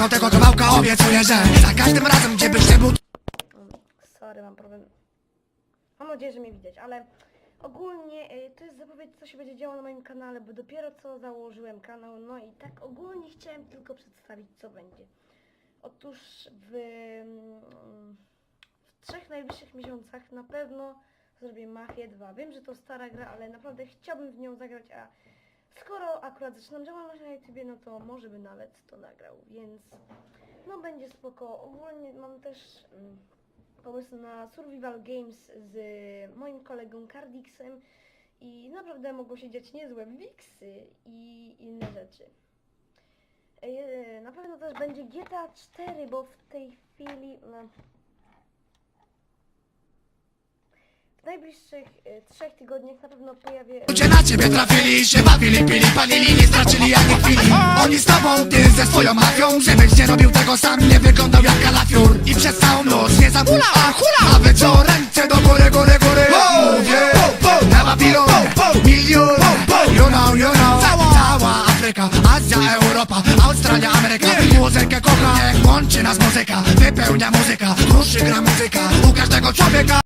Obiecuję, że za każdym razem, gdzie byś nie był Sorry, mam problem. Mam nadzieję, że mnie widać, ale ogólnie y, to jest zapowiedź, co się będzie działo na moim kanale, bo dopiero co założyłem kanał, no i tak ogólnie chciałem tylko przedstawić, co będzie. Otóż w, mm, w trzech najbliższych miesiącach na pewno zrobię Mafię 2. Wiem, że to stara gra, ale naprawdę chciałbym w nią zagrać, a skoro akurat zaczynam działalność na YouTubie, no to może by nawet to nagrał, więc no będzie spoko. Ogólnie mam też mm, pomysł na Survival Games z moim kolegą Cardixem i naprawdę mogą się dziać niezłe wiksy i inne rzeczy. E, Na pewno też będzie GTA 4, bo w tej chwili... No, w najbliższych e, trzech tygodniach na pewno pojawię... Ludzie na ciebie trafili, się bawili, pili, palili, nie stracili ani chwili. Oni z tobą, ty ze swoją mafią Żebyś nie robił tego sam, nie wyglądał jak kalafior I przez całą noc nie zamula, a hula! A wieczorem ręce do góry, góry, góry Mówię, na Babilon, milion. You know, you know, cała. Afryka, Azja, Europa, Australia, Ameryka. Muzykę kocha, niech łączy nas muzyka. Wypełnia muzyka, ruszy gra muzyka U każdego człowieka